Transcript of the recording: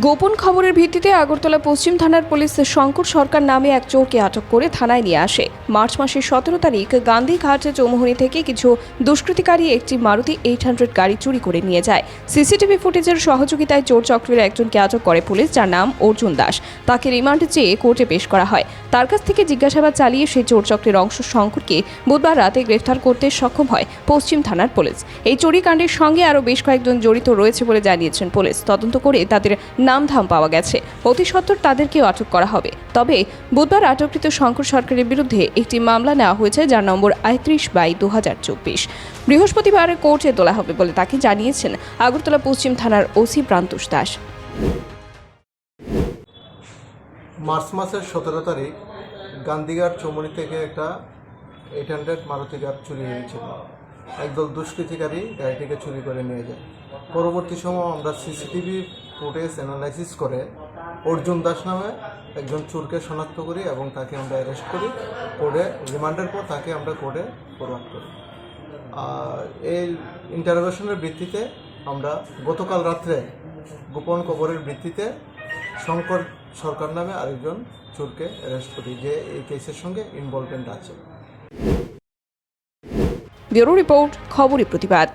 গোপন খবরের ভিত্তিতে আগরতলা পশ্চিম থানার পুলিশ শঙ্কর সরকার নামে এক চোরকে আটক করে থানায় নিয়ে আসে। মার্চ মাসের সতেরো তারিখ গান্ধী গান্ধীঘাট চৌমুহনী থেকে কিছু দুষ্কৃতিকারী একটি মারুতি এইট হান্ড্রেড গাড়ি চুরি করে নিয়ে যায়। সিসিটিভি ফুটেজের সহযোগিতায় চোর চক্রের একজনকে আটক করে পুলিশ, যার নাম অর্জুন দাস। তাকে রিমান্ডে চেয়ে কোর্টে পেশ করা হয়। তার কাছ থেকে জিজ্ঞাসাবাদ চালিয়ে সেই চোর চক্রের অংশ শঙ্করকে বুধবার রাতে গ্রেফতার করতে সক্ষম হয় পশ্চিম থানার পুলিশ। এই চুরিকাণ্ডের সঙ্গে আরও বেশ কয়েকজন জড়িত রয়েছে বলে জানিয়েছেন পুলিশ। তদন্ত করে তাদের নামধাম পাওয়া গেছে। অতি সত্বর তাদেরকেও আটক করা হবে। তবে বুধবার আটককৃত শঙ্কর সরকারের বিরুদ্ধে একটি মামলা নেওয়া হয়েছে, যার নম্বর আয়ত্রিশ বাই দু হাজার চব্বিশ। বৃহস্পতিবার কোর্টে তোলা হবে বলে তাকে জানিয়েছেন আগরতলা পশ্চিম থানার ওসি প্রান্তুষ দাস। মার্চ মাসের সতেরো তারিখ গান্ধীঘাট চৌমনি থেকে একটা এইট হান্ড্রেড মারুতি গাড়ি চুরি হয়েছিল। একদল দুষ্কৃতিকারী গাড়িটিকে চুরি করে নিয়ে যায়। পরবর্তী সময় আমরা সিসিটিভি ফুটেজ অ্যানালাইসিস করে অর্জুন দাস নামে একজন চোরকে শনাক্ত করি এবং তাকে আমরা অ্যারেস্ট করি। কোর্টে রিমান্ডের পর তাকে আমরা কোর্টে ফরওয়ার্ড করি। আর এই ইন্টারোগেশনের ভিত্তিতে আমরা গতকাল রাত্রে গোপন খবরের ভিত্তিতে শঙ্কর সরকার নামে আরেকজন চোরকে অ্যারেস্ট করি যে এই কেসের সঙ্গে ইনভলভমেন্ট আছে। ব্যুরো রিপোর্ট খবরের প্রতিবাদ।